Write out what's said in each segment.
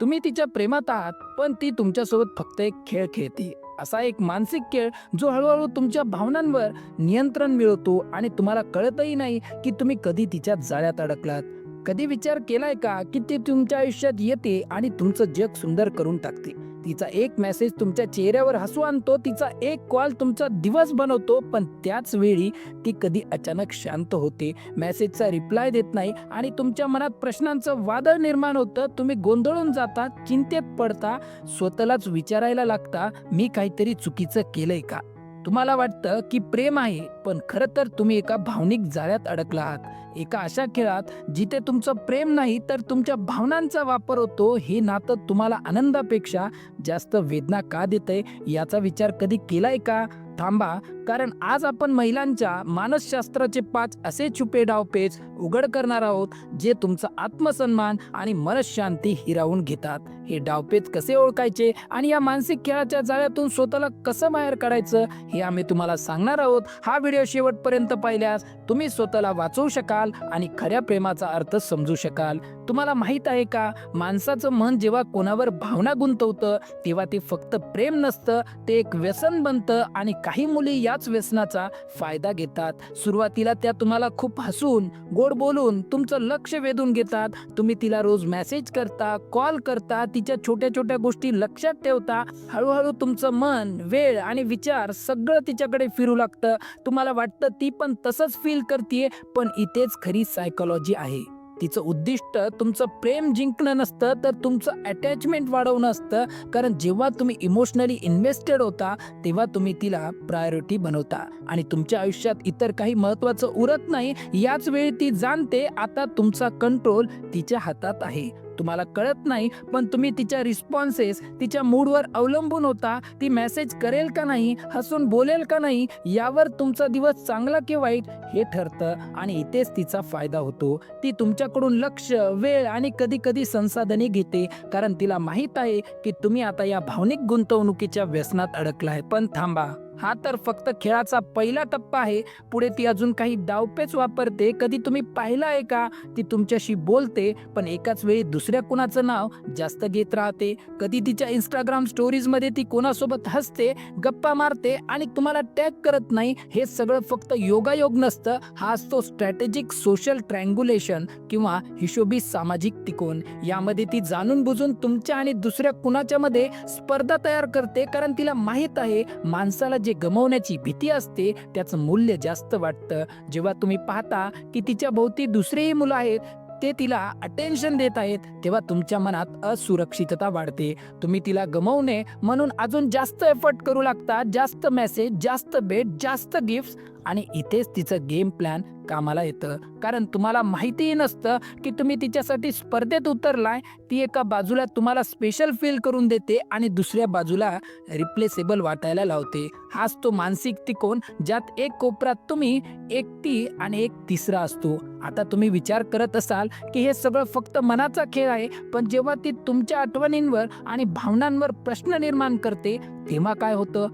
तुम्ही तिच्या प्रेमात आहात पण ती तुमच्यासोबत फक्त एक खेळ खेळते. असा एक मानसिक खेळ जो हळूहळू तुमच्या भावनांवर नियंत्रण मिळवतो आणि तुम्हाला कळतही नाही की तुम्ही कधी तिच्या जाळ्यात अडकलात. कधी विचार केलाय का की ती तुमच्या आयुष्यात येते आणि तुमचं जग सुंदर करून टाकते. तिचा एक मेसेज तुमच्या चेहऱ्यावर हसू आणतो तिचा एक कॉल तुमचा दिवस बनवतो पण त्याच वेळी ती कधी अचानक शांत होते मेसेजचा रिप्लाय देत नाही आणि तुमच्या मनात प्रश्नांचं वादळ निर्माण होतं. तुम्ही गोंधळून जाता चिंतेत पडता स्वतःलाच विचारायला लागता मी काहीतरी चुकीचं केलंय का? तुम्हाला वाटतं की प्रेम आहे पण खरं तर तुम्ही एका भावनिक जाळ्यात अडकला आहात. एका अशा खेळात जिथे तुमचं प्रेम नाही तर तुमच्या भावनांचा वापर होतो. हे नातं तुम्हाला आनंदापेक्षा जास्त वेदना का देतंय? याचा विचार कधी केलाय का? थांबा कारण आज आपण महिलांच्या मानसशास्त्राचे पाच असे छुपे डावपेच उघड करणार आहोत जे तुमचा आत्मसन्मान आणि मनशांती हिरावून घेतात. हे डावपेच कसे ओळखायचे आणि या मानसिक खेळाच्या जाळ्यातून स्वतःला कसं बाहेर काढायचं हे आम्ही तुम्हाला सांगणार आहोत. हा व्हिडिओ शेवटपर्यंत पाहिल्यास तुम्ही स्वतःला वाचवू शकाल आणि खऱ्या प्रेमाचा अर्थ समजू शकाल. तुम्हाला माहीत आहे का माणसाचं मन जेव्हा कोणावर भावना गुंतवतं तेव्हा ते फक्त प्रेम नसतं ते एक व्यसन बनतं आणि काही मुली याच व्यसनाचा फायदा घेतात. सुरुवातीला त्या तुम्हाला खूप हसून गोड बोलून तुमचं लक्ष वेधून घेतात. तुम्ही तिला रोज मेसेज करता कॉल करता तिच्या छोट्या छोट्या गोष्टी लक्षात ठेवता. हळूहळू तुमचं मन वेळ आणि विचार सगळं तिच्याकडे फिरू लागतं. तुम्हाला वाटतं ती पण तसंच फील करते पण इथेच खरी सायकोलॉजी आहे. तिचं उद्दिष्ट तुमचं प्रेम जिंकणं नसतं तर तुमचं अटॅचमेंट वाढवणं असतं. कारण जेव्हा तुम्ही इमोशनली इन्व्हेस्टेड होता तेव्हा तुम्ही तिला प्रायोरिटी बनवता. आणि तुमच्या आयुष्यात इतर काही महत्त्वाचं उरत नाही याच वेळी ती जाणते आता तुमचा कंट्रोल तिच्या हातात आहे. तुम्हाला कळत नाही पण तुम्ही तिच्या रिस्पॉन्सेस तिच्या मूडवर अवलंबून होता ती मेसेज करेल का नाही हसून बोलेल का नाही यावर तुमचा दिवस चांगला की वाईट हे ठरतं. आणि इथेच तिचा फायदा होतो. ती तुमच्याकडून लक्ष वेळ आणि कधी कधी संसाधने घेते. कारण तिला माहीत आहे की तुम्ही आता या भावनिक गुंतवणुकीच्या व्यसनात अडकलाय. पण थांबा. हा तर फक्त खेळाचा पहिला टप्पा आहे. पुढे ती अजून काही डावपेच वापरते. कधी तुम्ही पाहिला आहे का? ती तुमच्याशी बोलते पण एकाच वेळी दुसऱ्या कुणाचं नाव जास्त घेत राहते. कधी तिच्या इंस्टाग्राम स्टोरीजमध्ये ती कोणासोबत हसते गप्पा मारते आणि तुम्हाला टॅग करत नाही हे सगळं फक्त योगायोग नसतं. हा असतो स्ट्रॅटेजिक सोशल ट्रँग्युलेशन किंवा हिशोबी सामाजिक तिकोन. यामध्ये ती जाणून बुजून तुमच्या आणि दुसऱ्या कुणाच्या मध्ये स्पर्धा तयार करते कारण तिला माहीत आहे माणसाला जे गमवण्याची भीती असते त्याचं मूल्य जास्त वाटतं. जेव्हा तुम्ही पाहता की तिच्या भोवती दुसरेही मुलं आहेत ते तिला अटेन्शन देत आहेत तेव्हा तुमच्या मनात असुरक्षितता वाढते. तुम्ही तिला गमवणे म्हणून अजून जास्त एफर्ट करू लागता. जास्त मेसेज जास्त भेट जास्त गिफ्ट आणि इथेच तिचं गेम प्लॅन कामाला येतं. कारण तुम्हाला माहितीही नसतं की तुम्ही तिच्यासाठी स्पर्धेत उतरलाय ती एका बाजूला तुम्हाला स्पेशल फील करून देते आणि दुसऱ्या बाजूला रिप्लेसेबल वाटायला लावते. हाच तो मानसिक तिकोन ज्यात एक कोपरात तुम्ही एकटी आणि एक तिसरा असतो. आता तुम्ही विचार करत असाल की हे सगळं फक्त मनाचा खेळ आहे पण जेव्हा ती तुमच्या आठवणींवर आणि भावनांवर प्रश्न निर्माण करते तेव्हा काय होतं?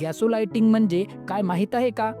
गॅसोलायटिंग म्हणजे काय माहीत आहे का?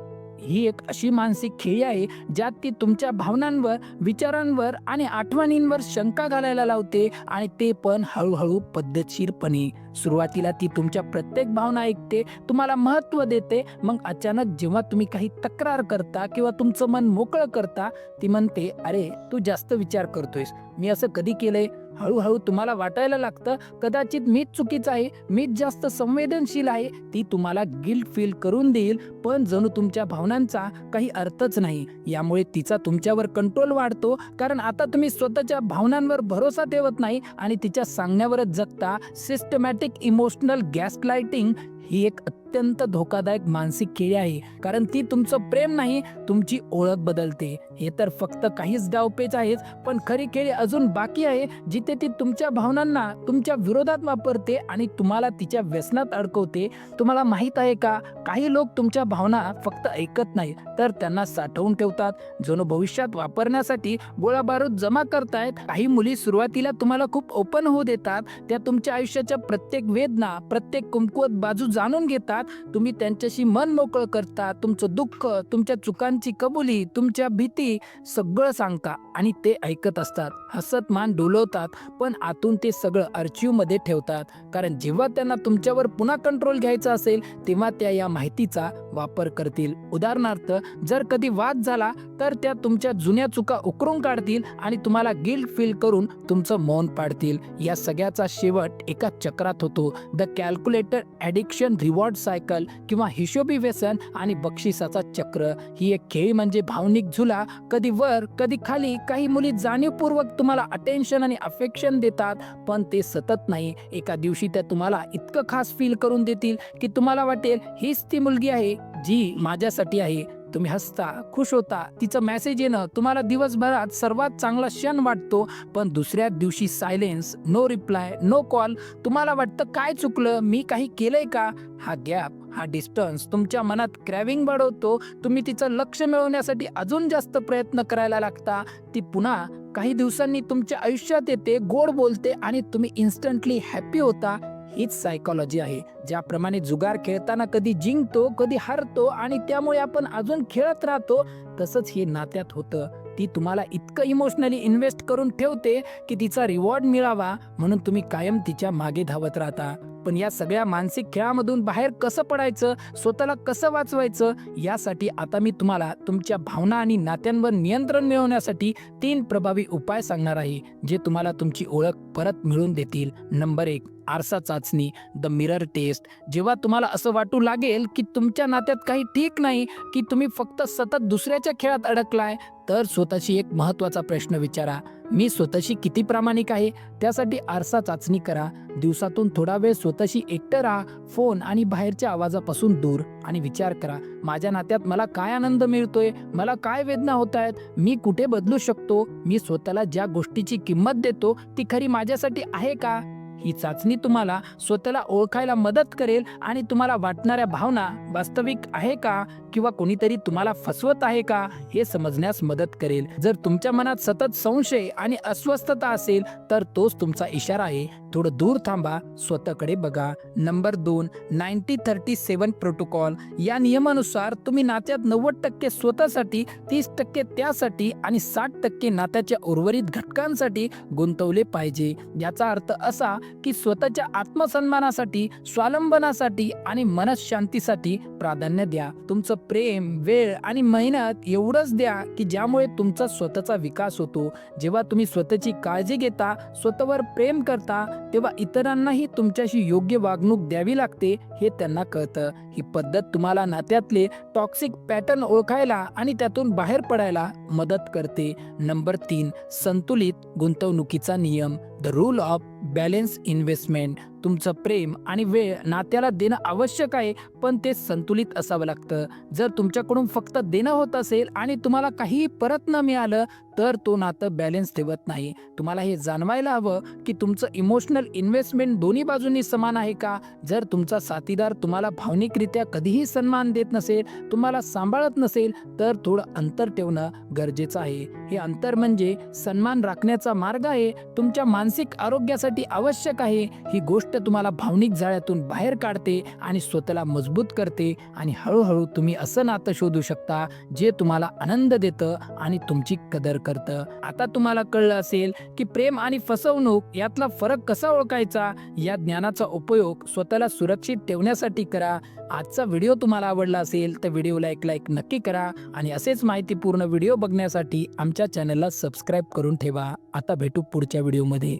ही एक अशी मानसिक खेळी आहे ज्यात ती तुमच्या भावनांवर विचारांवर आणि आठवणींवर शंका घालायला लावते आणि ते पण हळूहळू पद्धतशीरपणे. सुरुवातीला ती तुमच्या प्रत्येक भावना ऐकते तुम्हाला महत्त्व देते मग अचानक जेव्हा तुम्ही काही तक्रार करता किंवा तुमचं मन मोकळं करता ती म्हणते अरे तू जास्त विचार करतोयस. मी असं कधी केलंय? हळूहळू तुम्हाला वाटायला लागतं कदाचित मीच चुकीचं आहे मीच जास्त संवेदनशील आहे ती तुम्हाला गिल्ट फील करून देईल पण जणू तुमच्या भावनांचा काही अर्थच नाही. यामुळे तिचा तुमच्यावर कंट्रोल वाढतो कारण आता तुम्ही स्वतःच्या भावनांवर भरोसा ठेवत नाही आणि तिच्या सांगण्यावरच जगता. सिस्टमॅटिक इमोशनल गॅस लायटिंग ही एक अत्यंत धोकादायक मानसिक खेळी आहे. कारण ती तुमचं प्रेम नाही तुमची ओळख बदलते. हे तर फक्त काहीच डावपेच आहेत पण खरी खेळी अजून बाकी आहे जिथे ती तुमच्या भावनांना तुमच्या विरोधात वापरते आणि तुम्हाला तिच्या व्यसनात अडकवते. तुम्हाला माहीत आहे का काही लोक तुमच्या भावना फक्त ऐकत नाही तर त्यांना साठवून ठेवतात. जणू भविष्यात वापरण्यासाठी गोळा बारूद जमा करतायत. काही मुली सुरुवातीला तुम्हाला खूप ओपन होऊ देतात. त्या तुमच्या आयुष्याच्या प्रत्येक वेदना प्रत्येक कुमकुवत बाजू जाणून घेतात तुम्ही त्यांच्याशी मन मोकळं करता तुमचं दुःख तुमच्या चुकांची कबुली तुमच्या भीती सगळं सांगता आणि ते ऐकत असतात. हसत मान डोलवतात पण आतून ते सगळं अर्चिव्हमध्ये ठेवतात. कारण जेव्हा त्यांना तुमच्यावर पुन्हा कंट्रोल घ्यायचा असेल तेव्हा त्या या माहितीचा वापर करतील. उदाहरणार्थ जर कधी वाद झाला तर त्या तुमच्या जुन्या चुका उकरून काढतील आणि तुम्हाला गिल्ट फील करून तुमचं मौन पाडतील. या सगळ्याचा शेवट एका चक्रात होतो. The calculator addiction reward cycle किंवा हिशोबी व्यसन आणि बक्षिसाचा चक्र. ही एक खेळ म्हणजे भावनिक झुला. कधी वर कधी खाली काही मुली जाणीवपूर्वक तुम्हाला अटेन्शन आणि अफेक्शन देतात पण ते सतत नाही. एका दिवशी त्या तुम्हाला इतकं खास फील करून देतील की तुम्हाला वाटेल हीच ती मुलगी आहे जी माझ्यासाठी आहे. तुम्ही हसता खुश होता. तिचं मेसेज येणं तुम्हाला दिवसभरात सर्वात चांगला क्षण वाटतो पण दुसऱ्या दिवशी silence no reply no call तुम्हाला वाटतं काय चुकलं? मी काही केलंय का? हा गॅप हा डिस्टन्स तुमच्या मनात क्रॅविंग वाढवतो तुम्ही तिचं लक्ष मिळवण्यासाठी अजून जास्त प्रयत्न करायला लागता. ती पुन्हा काही दिवसांनी तुमच्या आयुष्यात येते गोड बोलते आणि तुम्ही इन्स्टंटली हॅपी होता. हीच सायकॉलॉजी आहे. ज्याप्रमाणे जुगार खेळताना कधी जिंकतो कधी हारतो आणि त्यामुळे आपण अजून खेळत राहतो तसंच हे नात्यात होतं. ती तुम्हाला इतकं इमोशनली इन्व्हेस्ट करून ठेवते की तिचा रिवॉर्ड मिळावा म्हणून तुम्ही कायम तिच्यामागे धावत राहता. पण या सगळ्या मानसिक खेळामधून बाहेर कसं पडायचं स्वतःला कसं वाचवायचं यासाठी आता मी तुम्हाला तुमच्या भावना आणि नात्यांवर नियंत्रण मिळवण्यासाठी तीन प्रभावी उपाय सांगणार आहे जे तुम्हाला तुमची ओळख परत मिळवून देतील. नंबर एक आरसा चाचणी द मिरर टेस्ट. जेव्हा तुम्हाला असं वाटू लागेल की तुमच्या नात्यात काही ठीक नाही की तुम्ही फक्त सतत दुसऱ्याच्या खेळात अडकलाय तर स्वतःशी एक महत्त्वाचा प्रश्न विचारा. मी स्वतःशी किती प्रामाणिक आहे त्यासाठी आरसा चाचणी करा. दिवसातून थोडा वेळ स्वतःशी एकटं राहा फोन आणि बाहेरच्या आवाजापासून दूर आणि विचार करा. माझ्या नात्यात मला काय आनंद मिळतोय मला काय वेदना होत आहेत मी कुठे बदलू शकतो मी स्वतःला ज्या गोष्टीची किंमत देतो ती खरी माझ्यासाठी आहे का? ही चाचणी तुम्हाला स्वतःला ओळखायला मदत करेल आणि तुम्हाला वाटणाऱ्या भावना वास्तविक आहे का किंवा कोणीतरी तुम्हाला फसवत आहे का हे समजण्यास मदत करेल. जर तुमच्या मनात सतत संशय आणि अस्वस्थता असेल तर तोच तुमचा इशारा आहे. थोडं दूर थांबा स्वतःकडे बघा. नंबर दोन नाईन्टी थर्टी सेवन प्रोटोकॉल. या नियमानुसार तुम्ही नात्यात नव्वद टक्के स्वतःसाठी तीस टक्के त्यासाठी आणि साठ टक्के नात्याच्या उर्वरित घटकांसाठी गुंतवले पाहिजे. याचा अर्थ असा की स्वतःच्या आत्मसन्मानासाठी स्वावलंबनासाठी आणि मनशांतीसाठी प्राधान्य द्या. तुमचं प्रेम वेळ आणि मेहनत एवढंच द्या की ज्यामुळे तुमचा स्वतःचा विकास होतो. जेव्हा तुम्ही स्वतःची काळजी घेता स्वतःवर प्रेम करता तेव्हा इतरांनाही तुमच्याशी योग्य वागणूक द्यावी लागते हे त्यांना कळतं. ही पद्धत तुम्हाला नात्यातले टॉक्सिक पॅटर्न ओळखायला आणि त्यातून बाहेर पडायला मदत करते. नंबर तीन संतुलित गुंतवणुकीचा नियम. The rule of balance investment तुमचं प्रेम आणि वेळ नात्याला देणं आवश्यक आहे पण ते संतुलित असावं लागतं. जर तुमच्याकडून फक्त देणं होत असेल आणि तुम्हाला काहीही परत न मिळालं तर तो नातं बॅलेन्स ठेवत नाही. तुम्हाला हे जाणवायला हवं की तुमचं इमोशनल इन्व्हेस्टमेंट दोन्ही बाजूंनी समान आहे का? जर तुमचा साथीदार तुम्हाला भावनिकरित्या कधीही सन्मान देत नसेल तुम्हाला सांभाळत नसेल तर थोडं अंतर ठेवणं गरजेचं आहे. हे अंतर म्हणजे सन्मान राखण्याचा मार्ग आहे. तुमच्या मानसिक आरोग्यासाठी आवश्यक आहे. ही गोष्ट तुम्हाला भावनिक जाळ्यातून बाहेर काढते आणि स्वतःला मजबूत करते आणि हळूहळू तुम्ही असं नातं शोधू शकता जे तुम्हाला आनंद देतं आणि तुमची कदर करतं. आता तुम्हाला कळलं असेल की प्रेम आणि फसवणूक यातला फरक कसा ओळखायचा? या ज्ञानाचा उपयोग स्वतःला सुरक्षित ठेवण्यासाठी करा. आजचा व्हिडिओ तुम्हाला आवडला असेल तर व्हिडिओला एक लाईक नक्की करा आणि असेच माहितीपूर्ण व्हिडिओ बघण्यासाठी आमच्या चॅनलला सबस्क्राईब करून ठेवा. आता भेटू पुढच्या व्हिडिओमध्ये.